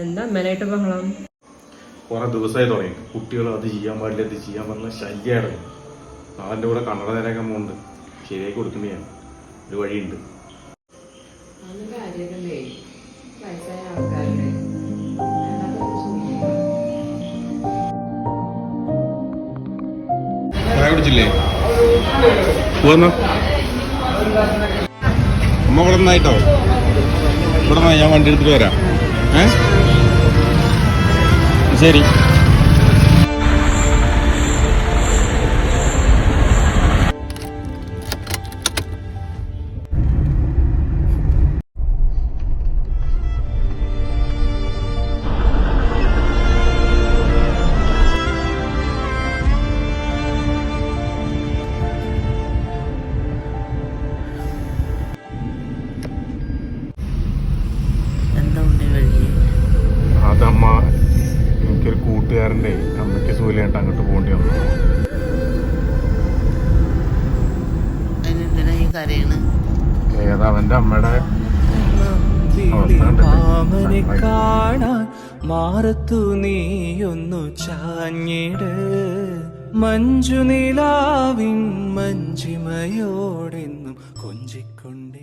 എന്താ അമ്മനായിട്ട് ബഹളം? കുറെ ദിവസമായി തുടങ്ങി. കുട്ടികൾ അത് ചെയ്യാൻ പാടില്ല ഇത് ചെയ്യാൻ ശല്യമായിരുന്നു അവന്റെ കൂടെ കണ്ണട നേരാക്കാൻ പോകുന്നുണ്ട് ശരിയാക്കി കൊടുക്കണേ ഒരു വഴിയുണ്ട്. കുടിച്ചില്ലേ? പോന്നോ അമ്മ ഇവിടെ നിന്നായിട്ടോ? ഇവിടെ ഞാൻ വണ്ടി എടുത്തിട്ട് വരാം. ഏ? ശരി എന്താ കൂട്ടുകാരന്റെ അമ്മയ്ക്ക് സൂര്യായിട്ട് അങ്ങോട്ട് പോകേണ്ടി വന്നു. ഏതാ അവന്റെ അമ്മയുടെ കാണാൻ മാറത്തു നീയൊന്നു ചാഞ്ഞിട്. മഞ്ജുനിലാവിൻ മഞ്ജിമയോടെന്നും കൊഞ്ചിക്കൊണ്ട്